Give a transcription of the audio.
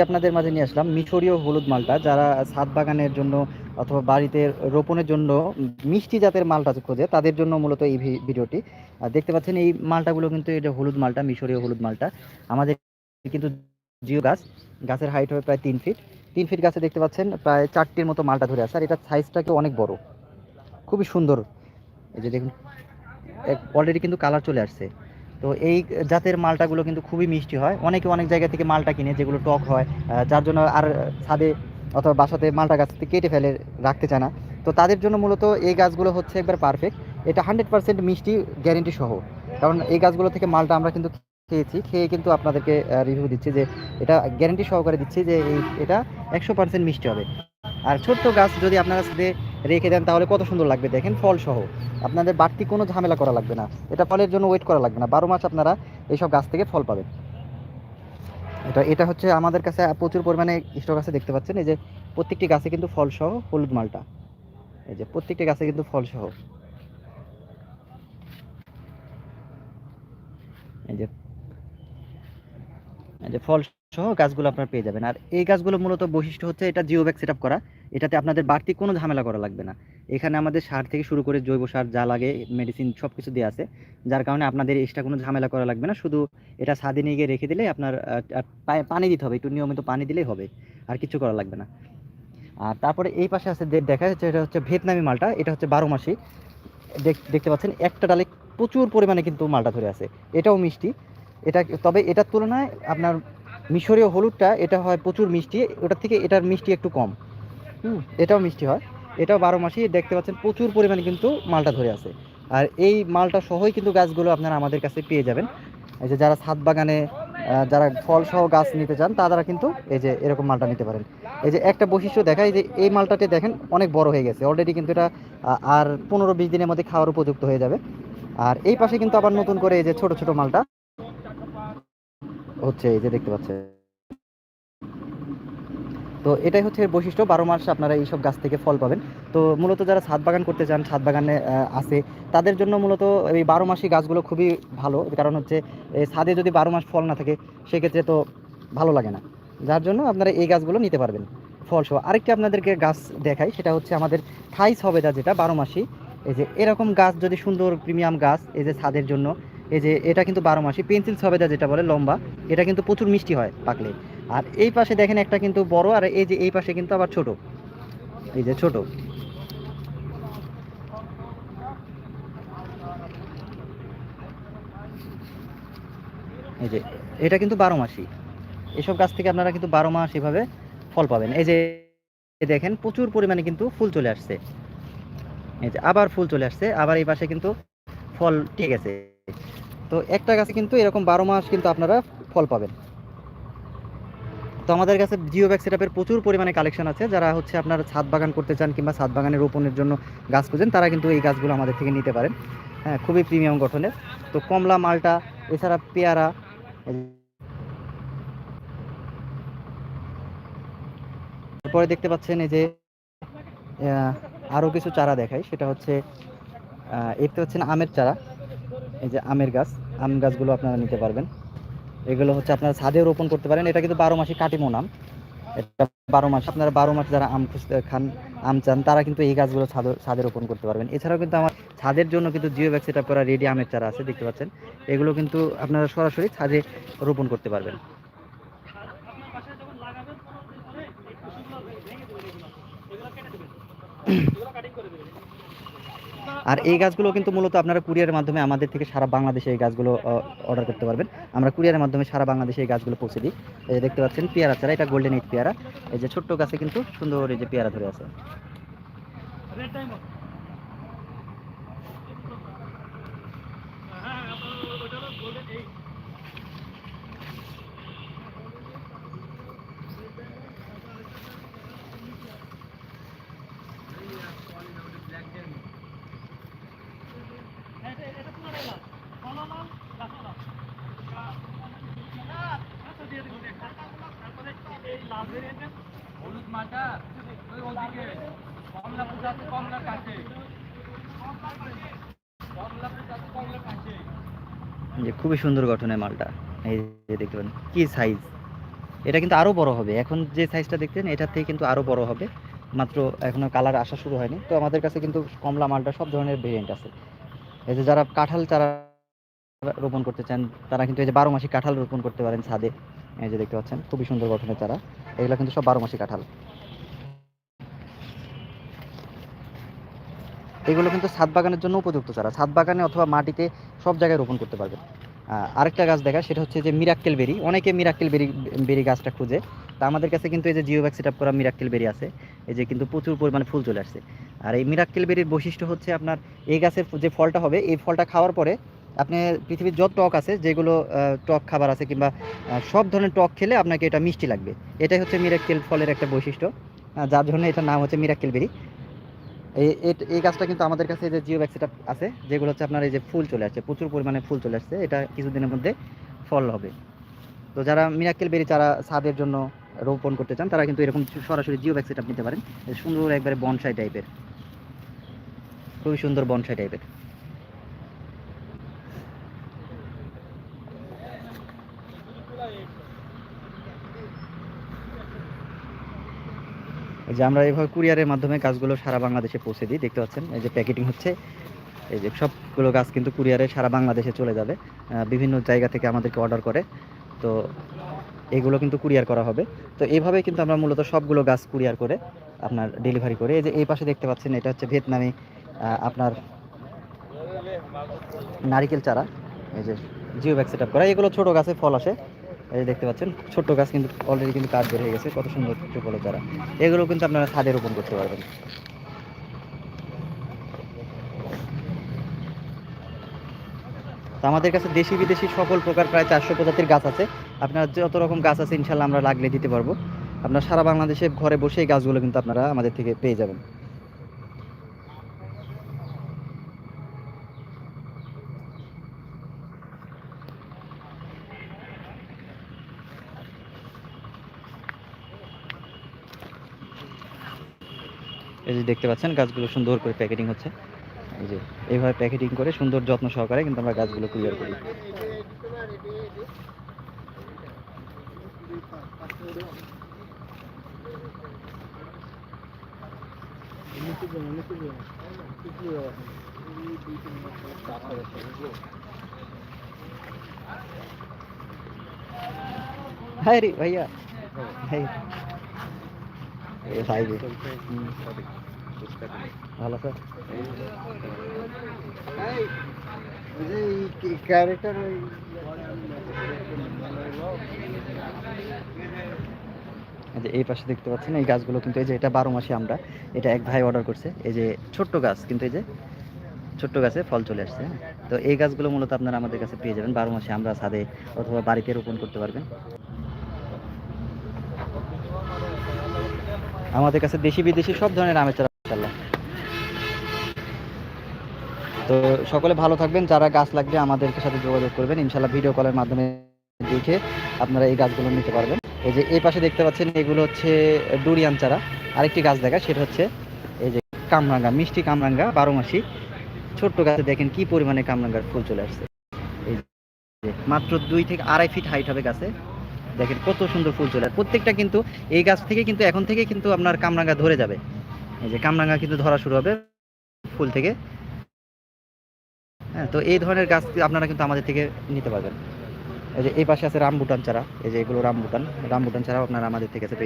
আপনাদের মাঝে নিয়ে আসলাম। মিশরীয় হলুদ মালটা, যারা ছাদ বাগানের জন্য অথবা বাড়িতে রোপণের জন্য মিষ্টি জাতের মালটা খোঁজে, তাদের জন্য মূলত এই ভিডিওটি। দেখতে পাচ্ছেন এই মালটাগুলো কিন্তু এটা হলুদ মালটা মিশরীয় হলুদ মালটা। আমাদের কিন্তু জিও গাছ, গাছের হাইট হবে প্রায় তিন ফিট তিন ফিট গাছে দেখতে পাচ্ছেন প্রায় চারটির মতো মালটা ধরে আছে, আর এটা সাইজটাকে অনেক বড়। খুবই সুন্দর। এই যে দেখুন অলরেডি কিন্তু কালার চলে আসছে। তো এই জাতের মালটাগুলো কিন্তু খুবই মিষ্টি হয়। অনেকে অনেক জায়গা থেকে মালটা কিনে, যেগুলো টক হয় যার জন্য আর ছাদে অথবা বাসাতে মালটা গাছ কেটে ফেলে রাখতে চায় না। তো তাদের জন্য মূলত এই গাছগুলো হচ্ছে একবার পারফেক্ট এটা হান্ড্রেড পার্সেন্ট মিষ্টি গ্যারেন্টি সহ। কারণ এই গাছগুলো থেকে মালটা আমরা কিন্তু খেয়েছি, খেয়ে কিন্তু আপনাদেরকে রিভিউ দিচ্ছি যে এটা গ্যারেন্টি সহকারে দিচ্ছি যে এই, এটা একশো পার্সেন্ট মিষ্টি হবে। আর ছোট্ট গাছ যদি আপনারা সাথে রেখে দেন, তাহলে কত সুন্দর লাগবে দেখেন, ফল সহ। আপনাদের বাড়তি কোনো ঝামেলা করা লাগবে না। এটা ফলের জন্য ওয়েট করা লাগবে না। বারো মাস আপনারা এইসব গাছ থেকে ফল পাবেন। এটা এটা হচ্ছে আমাদের কাছে প্রচুর পরিমাণে স্টক আছে, দেখতে পাচ্ছেন? এই যে প্রত্যেকটি গাছে কিন্তু ফল সহ হলুদ মালটা। এই যে প্রত্যেকটি গাছে কিন্তু ফল সহ। এই যে এই যে ফল সহ গাছগুলো আপনার পেয়ে যাবেন। আর এই গাছগুলো মূলত বৈশিষ্ট্য হচ্ছে এটা জিও ব্যাগ সেট করা। এটাতে আপনাদের বাড়তি কোনো ঝামেলা করা লাগবে না। এখানে আমাদের সার থেকে শুরু করে জৈব সার যা লাগে মেডিসিন সব কিছু দেওয়া আছে। যার কারণে আপনাদের এক্সট্রা কোনো ঝামেলা করা লাগবে না। শুধু এটা ছাদে নিয়ে গিয়ে রেখে দিলে আপনার পানি দিতে হবে। একটু নিয়মিত পানি দিলেই হবে। আর কিছু করা লাগবে না। আর তারপরে এই পাশে আছে দেখা যাচ্ছে এটা হচ্ছে ভিয়েতনামি মালটা। এটা হচ্ছে বারো মাসি। দেখ- দেখতে পাচ্ছেন, একটা ডালে প্রচুর পরিমাণে কিন্তু মালটা ধরে আছে। এটাও মিষ্টি। এটা, তবে এটার তুলনায় আপনার মিশরীয় হলুদটা, এটা হয় প্রচুর মিষ্টি, ওটার থেকে এটার মিষ্টি একটু কম। হুম, এটাও মিষ্টি হয়। এটাও বারো মাসই দেখতে পাচ্ছেন প্রচুর পরিমাণে কিন্তু মালটা ধরে আছে। আর এই মালটা সহই কিন্তু গাছগুলো আপনারা আমাদের কাছে পেয়ে যাবেন। এই যে যারা ছাদ বাগানে যারা ফল সহ গাছ নিতে চান তারা কিন্তু এই যে এরকম মালটা নিতে পারেন। এই যে একটা বৈশিষ্ট্য দেখায় যে এই মালটাতে দেখেন অনেক বড় হয়ে গেছে। অলরেডি কিন্তু এটা আর পনেরো বিশ দিনের মধ্যে খাওয়ার উপযুক্ত হয়ে যাবে। আর এই পাশে কিন্তু আবার নতুন করে এই যে ছোট ছোট মালটা হচ্ছে এই যে দেখতে পাচ্ছেন। তো এটাই হচ্ছে বৈশিষ্ট্য, বারো মাস আপনারা এইসব গাছ থেকে ফল পাবেন। তো মূলত যারা ছাদ বাগান করতে চান, ছাদ বাগানে আছে, তাদের জন্য মূলত এই বারো মাসি গাছগুলো খুবই ভালো। কারণ হচ্ছে ছাদে যদি বারো মাস ফল না থাকে, সেক্ষেত্রে তো ভালো লাগে না। যার জন্য আপনারা এই গাছগুলো নিতে পারবেন ফল সহ আরেকটি আপনাদেরকে গাছ দেখাই, সেটা হচ্ছে আমাদের থাই সবেদা যেটা, বারো মাসি এই যে এরকম গাছ, যদি সুন্দর প্রিমিয়াম গাছ, এই যে ছাদের জন্য এই যে এটা কিন্তু বারো মাসি পেন্সিল সবেদা যেটা বলে, লম্বা, এটা কিন্তু প্রচুর মিষ্টি হয় পাকলে। আর এই পাশে দেখেন একটা কিন্তু বড়, আর এই যে এই পাশে কিন্তু আবার ছোট। এই যে ছোট। এই যে, এটা কিন্তু বারো মাসি। এসব গাছ থেকে আপনারা কিন্তু বারো মাস এভাবে ফল পাবেন। এই যে দেখেন প্রচুর পরিমাণে কিন্তু ফুল চলে আসছে। এই যে আবার ফুল চলে আসছে, আবার এই পাশে কিন্তু ফল ঠিক আছে তো একটা গাছে কিন্তু এরকম বারো মাস কিন্তু আপনারা ফল পাবেন। তো আমাদের কাছে জিও ব্যাগ সেটআপের প্রচুর পরিমাণে কালেকশন আছে। যারা হচ্ছে আপনার ছাদ বাগান করতে চান কিংবা ছাদ বাগানে রোপণের জন্য গাছ খুঁজেন, তারা কিন্তু এই গাছগুলো আমাদের থেকে নিতে পারেন। হ্যাঁ খুবই প্রিমিয়াম গঠনের তো কমলা, মালটা, এছাড়া পেয়ারা তারপরে দেখতে পাচ্ছেন এই যে আরও কিছু চারা দেখাই। সেটা হচ্ছে দেখতে পাচ্ছেন আমের চারা। এই যে আমের গাছ, আম গাছগুলো আপনারা নিতে পারবেন। এগুলো হচ্ছে আপনারা ছাদে রোপণ করতে পারেন। এটা কিন্তু বারো মাসি কাটিমো নাম। এটা বারো মাস, আপনারা বারো মাস যারা আম খান, আম চান, তারা কিন্তু এই গাছগুলো ছাদ, ছাদে রোপণ করতে পারবেন। এছাড়াও কিন্তু আমার ছাদের জন্য কিন্তু জিও ব্যাগ সেট করা রেডি আমের চারা আছে, দেখতে পাচ্ছেন। এগুলো কিন্তু আপনারা সরাসরি ছাদে রোপণ করতে পারবেন। আর এই গাছগুলো কিন্তু মূলত আপনারা কুরিয়ারের মাধ্যমে আমাদের থেকে সারা বাংলাদেশে এই গাছগুলো অর্ডার করতে পারবেন। আমরা কুরিয়ারের মাধ্যমে সারা বাংলাদেশে এই গাছগুলো পৌঁছে দিই। এই যে দেখতে পাচ্ছেন, পেয়ারা চারা, এটা গোল্ডেন এইট পেয়ারা। এই যে ছোট্ট গাছে কিন্তু সুন্দর এই যে পেয়ারা ধরে আছে হলুদ মাটা ওই ওদিকে কমলা পূজা আছে কমলার কাছে কমলা পূজা আছে কমলার কাছে যে খুবই সুন্দর গঠনের মালটা। এই যে দেখতে কি সাইজ এটা কিন্তু আরও বড় হবে। এখন যে সাইজটা দেখছেন, এটার থেকে কিন্তু আরও বড় হবে। মাত্র এখনও কালার আসা শুরু হয়নি। তো আমাদের কাছে কিন্তু কমলা মালটা সব ধরনের ভেরিয়েন্ট আছে। এই যে যারা কাঁঠাল চারা রোপণ করতে চান, তারা কিন্তু এই যে বারো মাসি কাঁঠাল রোপণ করতে পারেন ছাদে। এই যে দেখতে পাচ্ছেন, খুবই সুন্দর গঠনের চারা। এগুলো কিন্তু সব বারো মাসি কাঁঠাল। এগুলো কিন্তু ছাদ বাগানের জন্য উপযুক্ত চারা। ছাদ বাগানে অথবা মাটিতে সব জায়গায় রোপণ করতে পারবেন। আরেকটা গাছ দেখা সেটা হচ্ছে যে মিরাক্কেল বেরি। অনেকে মিরাক্কেল বেরি বেরি গাছটা খুঁজে। তা আমাদের কাছে কিন্তু এই যে জিও ব্যাগ সেট করা মিরাক্কেল বেরি আছে, এই যে কিন্তু প্রচুর পরিমাণে ফুল চলে আসছে। আর এই মিরাক্কেল বেরির বৈশিষ্ট্য হচ্ছে আপনার এই গাছের যে ফলটা হবে, এই ফলটা খাওয়ার পরে আপনি পৃথিবীর যত টক আছে, যেগুলো টক খাবার আছে কিংবা সব ধরনের টক খেলে আপনাকে এটা মিষ্টি লাগবে। এটাই হচ্ছে মিরাক্কেল ফলের একটা বৈশিষ্ট্য। যার জন্য এটার নাম হচ্ছে মিরাক্কেল বেরি। এই এই গাছটা কিন্তু আমাদের কাছে যে জিও ব্যাগ আছে, যেগুলো হচ্ছে আপনার এই যে ফুল চলে আসছে, প্রচুর পরিমাণে ফুল চলে আসছে, এটা কিছুদিনের মধ্যে ফল হবে। তো যারা মিরাক্কেল বেরি চারা ছাদের জন্য রোপণ করতে চান, তারা কিন্তু এরকম সরাসরি জিও ব্যাগ নিতে পারেন। সুন্দর একবারে বনসাই টাইপের। খুবই সুন্দর বনসাই টাইপের। এই যে আমরা এইভাবে কুরিয়ারের মাধ্যমে গাছগুলো সারা বাংলাদেশে পৌঁছে দিই, দেখতে পাচ্ছেন? এই যে প্যাকেটিং হচ্ছে, এই যে সবগুলো গাছ কিন্তু কুরিয়ারে সারা বাংলাদেশে চলে যাবে বিভিন্ন জায়গা থেকে আমাদেরকে অর্ডার করে। তো এগুলো কিন্তু কুরিয়ার করা হবে। তো এইভাবে কিন্তু আমরা মূলত সবগুলো গাছ কুরিয়ার করে আপনার ডেলিভারি করে। এই যে এই পাশে দেখতে পাচ্ছেন, এটা হচ্ছে ভিয়েতনামি আপনার নারিকেল চারা, এই যে জিও ব্যাগ সেট আপ করা। এগুলো ছোটো গাছে ফল আসে। এই যে দেখতে পাচ্ছেন ছোট গাছ কিন্তু অলরেডি কিন্তু কাজ বের গেছে, কত সুন্দর ফলের চারা এগুলো কিন্তু আপনারা ছাদে রোপণ করতে পারবেন। আমাদের কাছে দেশি বিদেশি সকল প্রকার প্রায় চারশো প্রজাতির গাছ আছে। আপনার যত রকম গাছ আছে, ইনশাল্লাহ আমরা লাগলে দিতে পারব। আপনার সারা বাংলাদেশে ঘরে বসে এই গাছগুলো কিন্তু আপনারা আমাদের থেকে পেয়ে যাবেন। যে দেখতে পাচ্ছেন গাছগুলো সুন্দর করে প্যাকেটিং হচ্ছে। এই যে এইভাবে প্যাকেটিং করে সুন্দর যত্ন সহকারে কিন্তু আমরা গাছগুলো ক্লিয়ার করি। হাই রে ভাইয়া। হুম, ভালো স্যার। ক্যারেক্টার এই যে এই পাশে দেখতে পাচ্ছেন এই গাছগুলো কিন্তু এই যে এটা বারো মাসে আমরা এটা এক ভাই অর্ডার করছে। এই যে ছোট্ট গাছ কিন্তু এই যে ছোট্ট গাছে ফল চলে আসছে হ্যাঁ। তো এই গাছগুলো মূলত আপনারা আমাদের কাছে পেয়ে যাবেন। বারো মাসে আমরা ছাদে অথবা বাড়িতে রোপণ করতে পারবেন। আমাদের কাছে দেশি বিদেশি সব ধরনের আমের চারা ইনশাল্লাহ তো সকলে ভালো থাকবেন, যারা গাছ লাগবে আমাদের সাথে যোগাযোগ করবেন ইনশাল্লাহ ভিডিও কলের মাধ্যমে দেখে আপনারা এই গাছগুলো নিতে পারবেন। এই যে এই পাশে দেখতে পাচ্ছেন, এগুলো হচ্ছে ডুরিয়ান চারা। আরেকটি গাছ দেখা, সেটা হচ্ছে এই যে কামরাঙ্গা, মিষ্টি কামরাঙ্গা বারো মাসি ছোট্ট গাছে দেখেন কি পরিমাণে কামরাঙ্গার ফুল চলে আসছে। এই মাত্র দুই থেকে আড়াই ফিট হাইট হবে গাছে। দেখেন কত সুন্দর ফুল চলে প্রত্যেকটা কিন্তু এই গাছ থেকে কিন্তু এখন থেকে কিন্তু আপনার কামরাঙ্গা ধরে যাবে। এই যে কামরাঙ্গা কিন্তু ধরা শুরু হবে ফুল থেকে। হ্যাঁ তো এই ধরনের গাছ আপনারা কিন্তু আমাদের থেকে নিতে পারবেন। এই যে এই পাশে আছে রামবুটান চারা, এই যে এগুলো রামবুটান। রামবুটান ছাড়াও আপনারা আমাদের থেকে